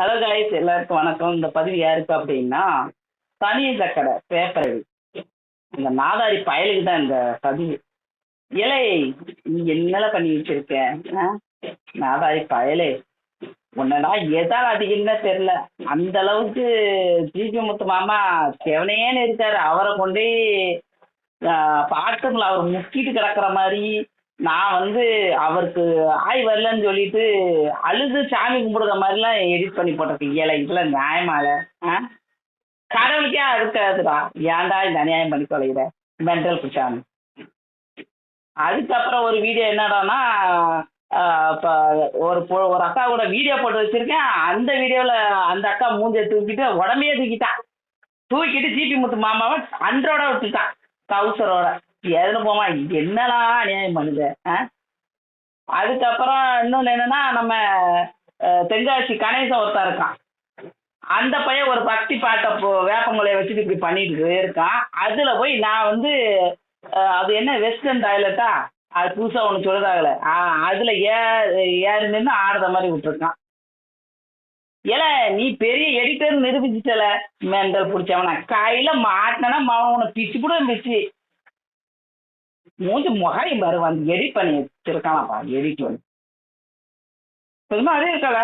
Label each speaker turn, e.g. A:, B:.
A: Hello guys எல்லாருக்கும் வணக்கம். இந்த பதிவு யாருக்கு அப்படின்னா தனி கடை பேப்பர் இந்த நாதாரி பயலுக்கு தான் இந்த பதிவு. இலை நீ என்னல பண்ணி வச்சிருக்க ஆ? நாதாரி பயலே. உன்னடா எதால் அதிகம்னா தெரில அந்த அளவுக்கு ஜிபி முத்து மாமா செவனேன்னு இருக்காரு. அவரை கொண்டு பாட்டுங்களை அவர் முக்கிட்டு கிடக்குற மாதிரி நான் வந்து அவருக்கு ஆய் வரலன்னு சொல்லிட்டு அழுது சாமி கும்பிடுற மாதிரிலாம் எடிட் பண்ணி போட்டிருக்கேன். ஏழை இதெல்லாம் நியாயமால ஆ? கடவுளுக்கே இருக்காதுடா ஏன்டா இந்த அநியாயம் பண்ணி தொலைகிற மென்டல் பிடிச்சாமி அதுக்கப்புறம் ஒரு வீடியோ என்னடான்னா இப்போ ஒரு பொ- ஒரு அக்கா கூட வீடியோ போட்டு வச்சிருக்கேன். அந்த வீடியோவில் அந்த அக்கா மூஞ்சியை தூக்கிட்டு உடம்பையே தூக்கிட்டான் தூக்கிட்டு ஜிபி முத்து மாமாவை அன்றோட விட்டுட்டான் கவுசரோட எதுன்னு போமா என்னடா என்னலாம் அநியாயம் பண்ணுது ஆ? அதுக்கப்புறம் இன்னொன்று என்னன்னா நம்ம தென்காசி கணேசன் ஒருத்தன் இருக்கான். அந்த பையன் ஒரு பக்தி பாட்டை போ வேப்பங்குலையை வச்சுட்டு இப்படி பண்ணிட்டு இருக்கான். அதில் போய் நான் வந்து அது என்ன வெஸ்டர்ன் டாய்லெட்டா அது புதுசாக ஒன்று சொல்லுதாகல அதில் ஏ ஏறி நின்று ஆடுற மாதிரி விட்டுருக்கான். ஏல நீ பெரிய எடிட்டர் நிரூபிச்சிட்டல. மெண்டல் பிடிச்சவன. கையில மாட்டினா மாவன் உன பிச்சு கூட பிச்சு. மூஞ்சி முகரையும் பாரு வந்து எடிட் பண்ணி வச்சிருக்கானப்பா எடிட் பண்ணி. சும்மா அதே இருக்கல